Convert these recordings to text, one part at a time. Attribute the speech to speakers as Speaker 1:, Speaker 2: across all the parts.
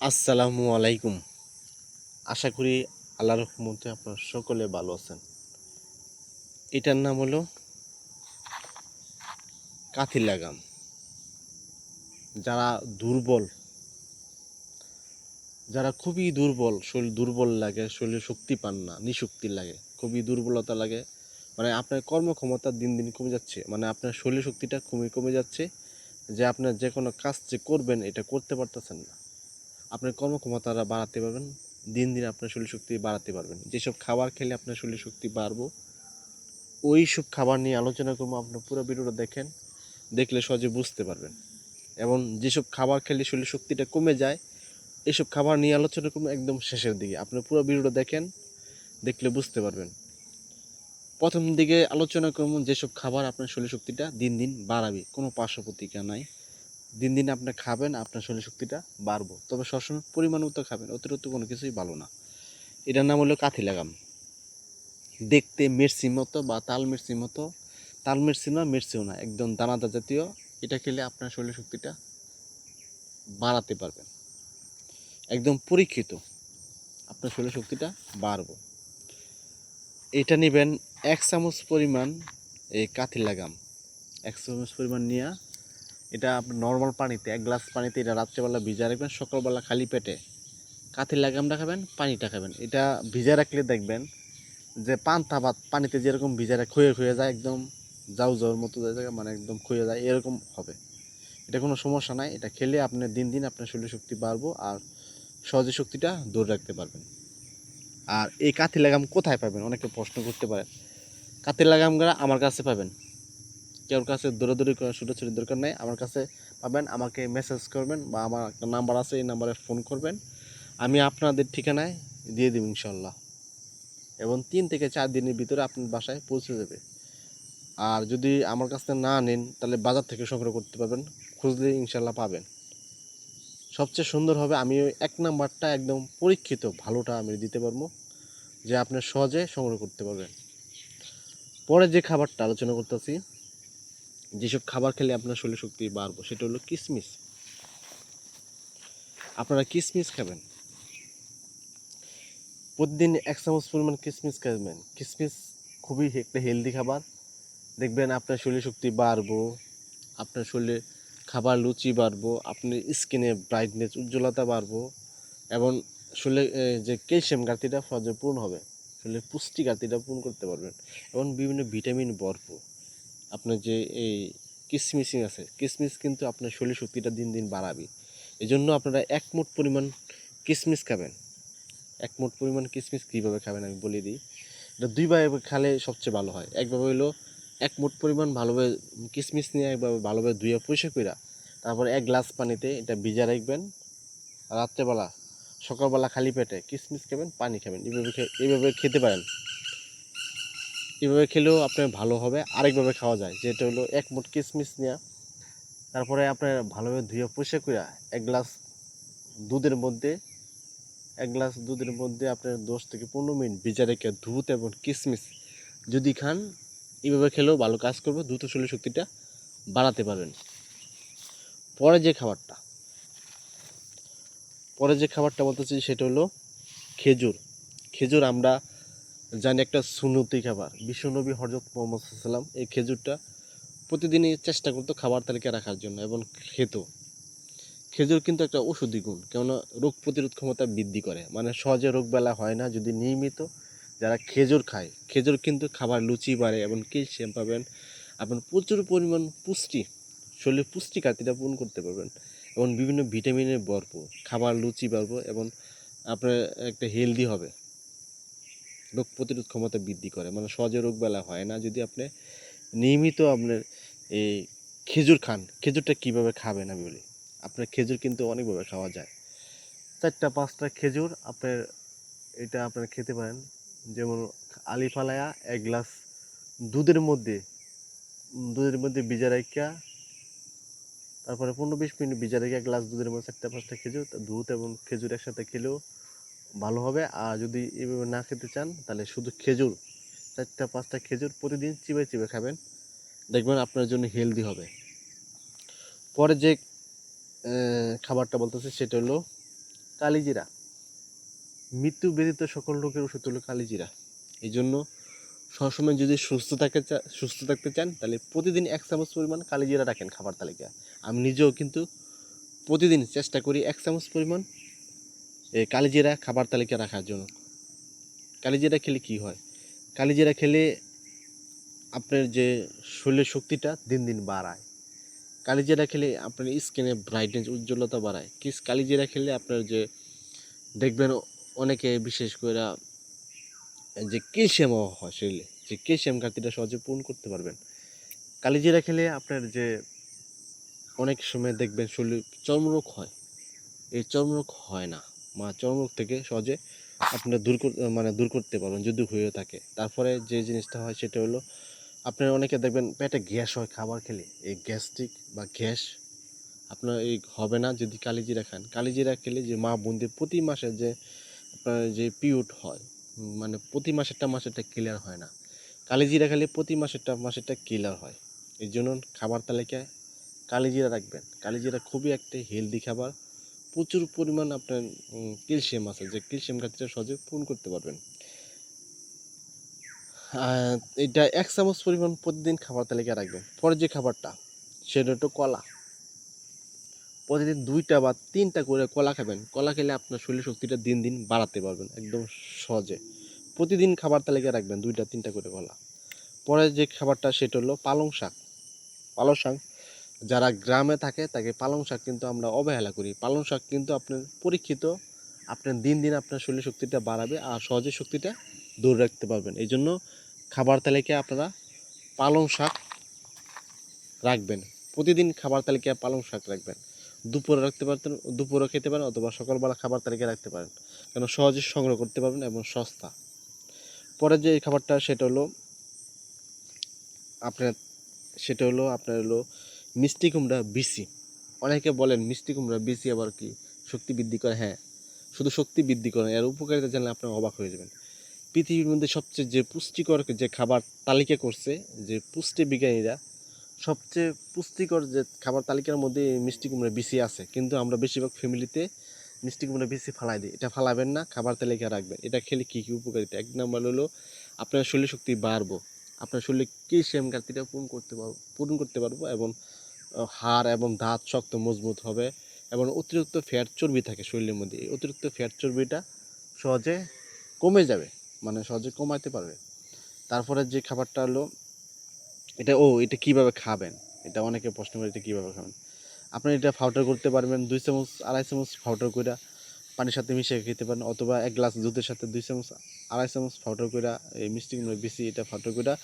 Speaker 1: আসসালামু আলাইকুম। আশা করি আল্লাহর রহমতে আপনারা সকলে ভালো আছেন। এটার নাম হলো কাথি লাগাম। যারা দুর্বল, যারা খুবই দুর্বল, শরীর দুর্বল লাগে, শরীরে শক্তি পান না, নিশক্তি লাগে, খুবই দুর্বলতা লাগে মানে আপনার কর্মক্ষমতা দিন দিন কমে যাচ্ছে মানে আপনার শরীর শক্তিটা কমে কমে যাচ্ছে যে আপনার যে কোনো কাজ যে করবেন, এটা করতে পারতেছেন না। আপনার কর্মক্ষমতাটা বাড়াতে পারবেন, দিন দিন আপনার শরীর শক্তি বাড়াতে পারবেন। যেসব খাবার খেলে আপনার শরীর শক্তি বাড়বো ওই সব খাবার নিয়ে আলোচনা করব। আপনার পুরো ভিডিওটা দেখেন, দেখলে সহজে বুঝতে পারবেন। এবং যেসব খাবার খেলে শরীর শক্তিটা কমে যায়, এসব খাবার নিয়ে আলোচনা করব একদম শেষের দিকে। আপনার পুরো ভিডিওটা দেখেন, দেখলে বুঝতে পারবেন। প্রথম দিকে আলোচনা করব যেসব খাবার আপনার শরীর শক্তিটা দিন দিন বাড়াবে, কোনো পার্শ্ব প্রতিক্রিয়া নাই। দিন দিন আপনি খাবেন, আপনার শরীর শক্তিটা বাড়বো। তবে সবসময় পরিমাণ মতো খাবেন, অতিরিক্ত কোনো কিছুই ভালো না। এটার নাম হলো কাথি লাগাম। দেখতে মির্চি মতো বা তাল মির্চি মতো। তাল মির্চি না মির্চিও না, একদম দানাদার জাতীয়। এটা খেলে আপনার শরীর শক্তিটা বাড়াতে পারবেন একদম পরীক্ষিত আপনার শরীর শক্তিটা বাড়বো। এটা নেবেন এক চামচ পরিমাণ এই কাথি লাগাম। এক চামচ পরিমাণ নিয়ে এটা নর্মাল পানিতে, এক গ্লাস পানিতে এটা রাত্রেবেলা ভিজা রাখবেন, সকালবেলা খালি পেটে। কাথি লাগামটা খাবেন, পানিটা খাবেন। এটা ভিজা রাখলে দেখবেন যে পান্তা ভাত পানিতে যেরকম ভিজা রাখ খুয়ে খুয়ে যায়, একদম যাও যাওয়ার মতো যায় মানে একদম খুয়ে যায়, এরকম হবে। এটা কোনো সমস্যা নাই, এটা খেলে আপনার দিন দিন আপনার শরীর শক্তি বাড়বো আর সহজে শক্তিটা দূর রাখতে পারবেন। আর এই কাথি লাগাম কোথায় পাবেন? অনেকে প্রশ্ন করতে পারেন কাথি লাগামগুলো আমার কাছে পাবেন। কেউর কাছে দৌড়াদৌড়ি করার ছুটোছুটির দরকার নেই, আমার কাছে পাবেন, আমাকে মেসেজ করবেন বা আমার একটা নাম্বার আছে, এই নাম্বারে ফোন করবেন। আমি আপনাদের ঠিকানায় দিয়ে দেব ইনশাল্লাহ এবং তিন থেকে চার দিনের ভিতরে আপনার বাসায় পৌঁছে যাবে। আর যদি আমার কাছ না নেন, তাহলে বাজার থেকে সংগ্রহ করতে পারবেন, খুঁজলে ইনশাল্লাহ পাবেন। সবচেয়ে সুন্দর হবে, আমি ওই এক নাম্বারটা একদম পরীক্ষিত, ভালোটা আমি দিতে পারব, যে আপনি সহজে সংগ্রহ করতে পারবেন। পরে যে খাবারটা আলোচনা করতেছি যেসব খাবার খেলে আপনার শরীর শক্তি বাড়বো, সেটা হলো কিশমিশ আপনারা কিশমিশ খাবেন। প্রতিদিন এক চামচ পরিমাণ কিশমিশ খাবেন। কিশমিশ খুবই একটা হেলদি খাবার। দেখবেন আপনার শরীর শক্তি বাড়বো, আপনার শরীরে খাবার লুচি বাড়বো, আপনার স্কিনে ব্রাইটনেস উজ্জ্বলতা বাড়বো এবং শরীরে যে ক্যালসিয়াম ঘাটতিটা সহজে পূর্ণ হবে। শরীরের পুষ্টি ঘাটতিটা পূরণ করতে পারবেন এবং বিভিন্ন ভিটামিন ভরপুর। আপনার যে এই কিসমিসিং আছে, কিসমিস কিন্তু আপনার শরীর শক্তিটা দিন দিন বাড়াবে। এই জন্য আপনারা এক মুঠ পরিমাণ কিসমিস খাবেন। এক মুঠ পরিমাণ কিসমিস কীভাবে খাবেন আমি বলে দিই। এটা দুইভাবে খালে সবচেয়ে ভালো হয়। একভাবে হলো এক মুঠ পরিমাণ ভালোভাবে কিসমিস নিয়ে একভাবে ভালোভাবে ধুয়ে পরিষ্কার করে তারপরে এক গ্লাস পানিতে এটা ভিজা রাখবেন। রাত্রেবেলা, সকালবেলা খালি পেটে কিসমিস খাবেন, পানি খাবেন। এইভাবে এইভাবে খেতে পারেন। এভাবে খেলেও আপনার ভালো হবে। আরেকভাবে খাওয়া যায়, যেটা হলো এক মুঠ কিশমিশ নেওয়া তারপরে আপনার ভালোভাবে ধুয়ে পরিষ্কার করে এক গ্লাস দুধের মধ্যে, এক গ্লাস দুধের মধ্যে আপনার দশ থেকে পনেরো মিনিট ভিজা রেখে দুধ এবং কিশমিশ যদি খান এইভাবে খেলেও ভালো কাজ করবে, দ্রুত শরীর শক্তিটা বাড়াতে পারবেন। পরে যে খাবারটা, পরে যে খাবারটা বলতেছি সেটা হলো খেজুর। খেজুর আমরা জানি একটা সুন্নতি খাবার। বিশ্বনবী হজরত মোহাম্মদ সাল্লাম এই খেজুরটা প্রতিদিনই চেষ্টা করতো খাবার তালিকা রাখার জন্য এবং খেত। খেজুর কিন্তু একটা ওষুধি গুণ, কেননা রোগ প্রতিরোধ ক্ষমতা বৃদ্ধি করে। মানে সহজে রোগ বেলা হয় না, যদি নিয়মিত যারা খেজুর খায়, খেজুর কিন্তু খাবার লুচি বাড়ে এবং ক্যালসিয়াম পাবেন। আপনার প্রচুর পরিমাণ পুষ্টি শরীরের পুষ্টি ঘাটতিটা পূরণ করতে পারবেন এবং বিভিন্ন ভিটামিনের ভরপুর, খাবার লুচি বাড়বো এবং আপনার একটা হেলদি হবে। রোগ প্রতিরোধ ক্ষমতা বৃদ্ধি করে। মানে সহজে রোগ বেলা হয় না। যদি আপনি নিয়মিত আপনার এই খেজুর খান, খেজুরটা কীভাবে খাবেন আমি বলি? আপনার খেজুর কিন্তু অনেকভাবে খাওয়া যায়। চারটা, পাঁচটা খেজুর আপনার এটা আপনারা খেতে পারেন। যেমন আলি ফালায়া এক গ্লাস দুধের মধ্যে দুধের মধ্যে ভিজা রাখা তারপরে পনেরো বিশ মিনিট ভিজা রেখে এক গ্লাস দুধের মধ্যে চারটা, পাঁচটা খেজুর, দুধ এবং খেজুর একসাথে খেলেও ভালো হবে। আর যদি এভাবে না খেতে চান, তাহলে শুধু খেজুর, চারটা, পাঁচটা খেজুর প্রতিদিন চিবে চিবে খাবেন। দেখবেন আপনার জন্য হেলদি হবে। পরে যে খাবারটা বলতেছে, সেটা হলো কালিজিরা। মৃত্যু ব্যতীত সকল রোগের ওষুধ হলো কালিজিরা। এই জন্য সবসময় যদি সুস্থ থাকতে সুস্থ থাকতে চান, তাহলে প্রতিদিন এক চামচ পরিমাণ কালিজিরা রাখেন খাবার তালিকা আমি নিজেও কিন্তু প্রতিদিন চেষ্টা করি এক চামচ পরিমাণ এই কালিজিরা খাবার তালিকা রাখার জন্য। কালিজিরা খেলে কি হয়? কালিজিরা খেলে আপনার যে শরীরের শক্তিটা দিন দিন বাড়ায়। কালিজিরা খেলে আপনার স্কিনে ব্রাইটনেস উজ্জ্বলতা বাড়ায়। কিস কালিজিরা খেলে আপনার যে দেখবেন অনেকে বিশেষ করে যে ক্যালসিয়াম অভাব হয় শরীরে। যে ক্যালসিয়াম ঘাটতিটা সহজে পূরণ করতে পারবেন। কালিজিরা খেলে আপনার যে অনেক সময় দেখবেন শরীর চর্মরোগ হয়। এই চর্মরোগ হয় না। মা চর্মরোগ থেকে সহজে আপনারা দূর মানে দূর করতে পারবেন, যদি হয়ে থাকে। তারপরে যে জিনিসটা হয় সেটা হলো, আপনার অনেকে দেখবেন পেটে গ্যাস হয় খাবার খেলে। এই গ্যাস্ট্রিক বা গ্যাস আপনার এই হবে না যদি কালিজিরা খান। কালিজিরা খেলে যে মা বোনদের প্রতি মাসে যে আপনার যে পিউট হয় মানে প্রতি মাসেরটা মাসেরটা ক্লিয়ার হয় না। কালিজিরা খেলে প্রতি মাসেরটা মাসেরটা ক্লিয়ার হয়। এই জন্য খাবার তালিকায় কালিজিরা রাখবেন। কালিজিরা খুবই একটা হেলদি খাবার। প্রচুর পরিমাণ আপনার ক্যালসিয়াম আছে, যে ক্যালসিয়াম ঘাটতিটা সহজে পূরণ করতে পারবেন। এটা এক চামচ পরিমাণ প্রতিদিন খাবার তালিকায় রাখবেন। পরে যে খাবারটা, সেটা হলো কলা। প্রতিদিন দুইটা বা তিনটা করে কলা খাবেন। কলা খেলে আপনার শরীর শক্তিটা দিন দিন বাড়াতে পারবেন একদম সহজে। প্রতিদিন খাবার তালিকায় রাখবেন দুইটা, তিনটা করে কলা। পরে যে খাবারটা, সেটা হলো পালং শাক। পালং শাক যারা গ্রামে থাকে, তাকে পালং শাক কিন্তু আমরা অবহেলা করি। পালং শাক কিন্তু আপনার পরীক্ষিত, আপনার দিন দিন আপনার শরীর শক্তিটা বাড়াবে আর সহজে শক্তিটা দূর রাখতে পারবেন। এই জন্য খাবার তালিকায় আপনারা পালং শাক রাখবেন। প্রতিদিন খাবার তালিকায় পালং শাক রাখবেন। দুপুরে রাখতে পারতেন দুপুরে খেতে পারেন অথবা সকালবেলা খাবার তালিকায় রাখতে পারেন। কেন সহজে সংগ্রহ করতে পারবেন এবং সস্তা। পরে যে খাবারটা, সেটা হলো আপনার, সেটা হলো আপনার হলো মিষ্টি কুমড়া বিসি অনেকে বলেন মিষ্টি কুমড়া বিসি আবার কি শক্তি বৃদ্ধি করে? হ্যাঁ শুধু শক্তি বৃদ্ধি করে এর উপকারিতা জানলে আপনার অবাক হয়ে যাবেন। পৃথিবীর মধ্যে সবচেয়ে যে পুষ্টিকর যে খাবার তালিকা করছে, যে পুষ্টি বিজ্ঞানীরা, সবচেয়ে পুষ্টিকর যে খাবার তালিকার মধ্যে মিষ্টি কুমড়া বিসি আছে। কিন্তু আমরা বেশিরভাগ ফ্যামিলিতে মিষ্টি কুমড়া বিসি ফালাই দিই। এটা ফালাবেন না, খাবার তালিকা রাখবেন। এটা খেলে কী কী উপকারিতা? এক নম্বর হলো আপনার শরীর শক্তি বাড়বো। আপনার শরীরে ক্যালসিয়াম ঘাটতিটা পূরণ করতে পারব পূরণ করতে পারব এবং হাড় এবং দাঁত শক্ত মজবুত হবে এবং অতিরিক্ত ফ্যাট চর্বি থাকে শরীরের মধ্যে। এই অতিরিক্ত ফ্যাট চর্বিটা সহজে কমে যাবে মানে সহজে কমাতে পারবে। তারপরে যে খাবারটা হলো, এটা, ও, এটা কীভাবে খাবেন? এটা অনেকে প্রশ্ন করে, এটা কীভাবে খাবেন? আপনি এটা ফাউটার করতে পারবেন, দুই চামচ, আড়াই চামচ ফাউটার করে পানির সাথে মিশিয়ে খেতে পারেন, অথবা এক গ্লাস দুধের সাথে দুই চামচ, আড়াই চামচ ফাউটার করে এই মিষ্টি বেশি এটা ফাউটার করে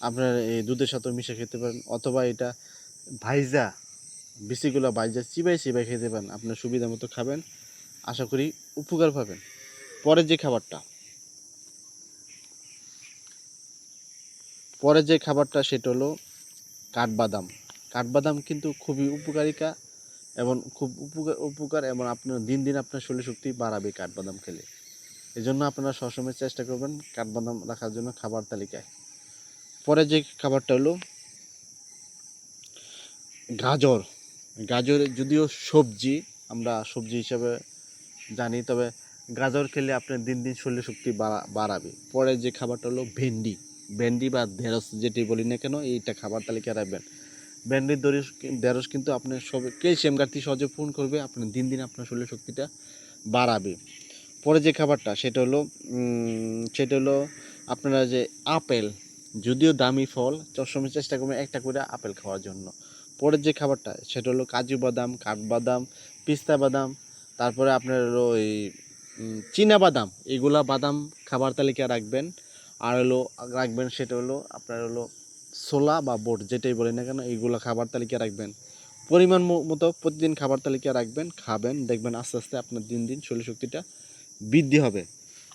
Speaker 1: আপনার এই দুধের সাথে মিশিয়ে খেতে পারেন, অথবা এটা ভাইজা, বিসিগুলো ভাইজা চিবাই চিবাই খেতে পারেন। আপনার সুবিধা মতো খাবেন, আশা করি উপকার পাবেন। পরের যে খাবারটা, পরের যে খাবারটা সেটা হলো কাঠবাদাম। কাঠবাদাম কিন্তু খুবই উপকারিতা এবং খুব উপকার উপকার এবং আপনার দিন দিন আপনার শরীর শক্তি বাড়াবে কাঠবাদাম খেলে। এই জন্য আপনারা সবসময় চেষ্টা করবেন কাঠবাদাম রাখার জন্য খাবার তালিকায়। পরে যে খাবারটা হলো গাজর। গাজর যদিও সবজি, আমরা সবজি হিসাবে জানি, তবে গাজর খেলে আপনার দিন দিন শরীর শক্তি বাড়া- বাড়াবে। পরে যে খাবারটা হলো ভেন্ডি। ভেন্ডি বা ঢেঁড়স যেটি বলি না কেন, এইটা খাবার তালিকায় রাখবেন। ভেন্ডির দরিস, ঢেঁড়স কিন্তু আপনার সব ক্যালসিয়াম ঘাটতি সহজে পূরণ করবে, আপনার দিন দিন আপনার শরীর শক্তিটা বাড়াবে। পরে যে খাবারটা, সেটা হলো সেটা হলো আপনারা যে আপেল, যদিও দামি ফল সবসময় চেষ্টা করবেন একটা করে আপেল খাওয়ার জন্য। পরের যে খাবারটা, সেটা হলো কাজু বাদাম, কাঠবাদাম, পিস্তা বাদাম, তারপরে আপনার হলো ওই চীনা বাদাম, এগুলা বাদাম খাবার তালিকা রাখবেন। আর হলো, রাখবেন সেটা হলো আপনার হলো ছোলা বা বোট, যেটাই বলি না কেন এইগুলো খাবার তালিকা রাখবেন। পরিমাণ মতো প্রতিদিন খাবার তালিকা রাখবেন, খাবেন, দেখবেন আস্তে আস্তে আপনার দিন দিন শরীর শক্তিটা বৃদ্ধি হবে।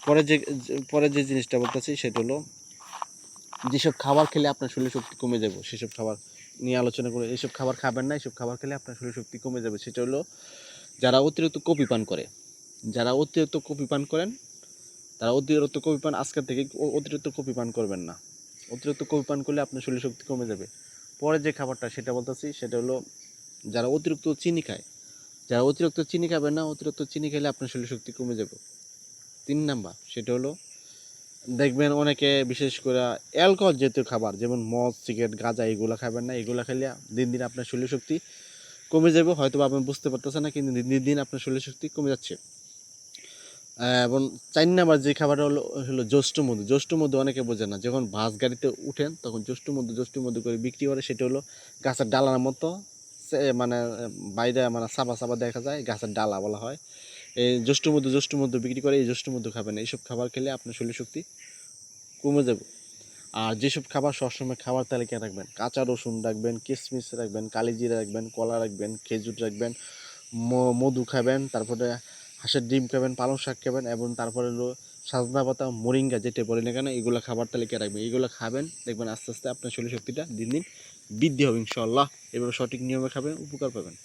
Speaker 1: পরে যে- পরে যে জিনিসটা বলতেছি, সেটা হলো, যেসব খাবার খেলে আপনার শরীর শক্তি কমে যাবে, সেসব খাবার নিয়ে আলোচনা করে এইসব খাবার খাবেন না এইসব খাবার খেলে আপনার শরীর শক্তি কমে যাবে। সেটা হলো যারা অতিরিক্ত কপি পান করে, যারা অতিরিক্ত কপি পান করেন, তারা অতিরিক্ত কপি পান আজকের থেকে অতিরিক্ত কপি পান করবেন না। অতিরিক্ত কপি পান করলে আপনার শরীর শক্তি কমে যাবে। পরে যে খাবারটা সেটা বলতেছি, সেটা হলো যারা অতিরিক্ত চিনি খায়, যারা অতিরিক্ত চিনি খাবেন না, অতিরিক্ত চিনি খেলে আপনার শরীর শক্তি কমে যাবে। তিন নাম্বার, সেটা হলো দেখবেন অনেকে বিশেষ করে অ্যালকোহল জাতীয় খাবার, যেমন মদ, সিগারেট, গাঁজা, এগুলো খাবেন না। এগুলো খেলে দিন দিন আপনার শরীর শক্তি কমে যাবে। হয়তো আপনি বুঝতে পারতেছেন না, কিন্তু দিন দিন আপনার শরীর শক্তি কমে যাচ্ছে। এবং চার নাম্বার যে খাবারটা হলো হলো জ্যৈষ্ঠ মধু। জ্যৈষ্ঠ মধু অনেকে বোঝে না। যখন বাস গাড়িতে উঠেন, তখন জ্যৈষ্ঠ মধু জ্যৈষ্ঠ মধু করে বিক্রি করে, সেটা হলো গাছের ডালার মতো। মানে বাইরে মানে সাবা সাবা দেখা যায়, গাছের ডালা বলা হয়। এই জ্যৈষ্ঠ মধু জ্যৈষ্ঠ মধু বিক্রি করে, এই জ্যৈষ্ঠ মধু খাবেন এইসব খাবার খেলে আপনার শরীর শক্তি কমে যাবে। আর যেসব খাবার সবসময় খাবার তালিকায় রাখবেন, কাঁচা রসুন রাখবেন কিশমিশ রাখবেন কালিজিরা রাখবেন, কলা রাখবেন, খেজুর রাখবেন মধু খাবেন, তারপরে হাঁসের ডিম খাবেন, পালং শাক খাবেন, এবং তারপরে হলো সাজনা পাতা, মোরিঙ্গা যেটা বলি না কেন, এগুলো খাবার তালিকায় রাখবেন। এগুলো খাবেন, দেখবেন আস্তে আস্তে আপনার শরীর শক্তিটা দিন দিন বৃদ্ধি হবে ইনশাল্লাহ এভাবে সঠিক নিয়মে খাবেন, উপকার পাবেন।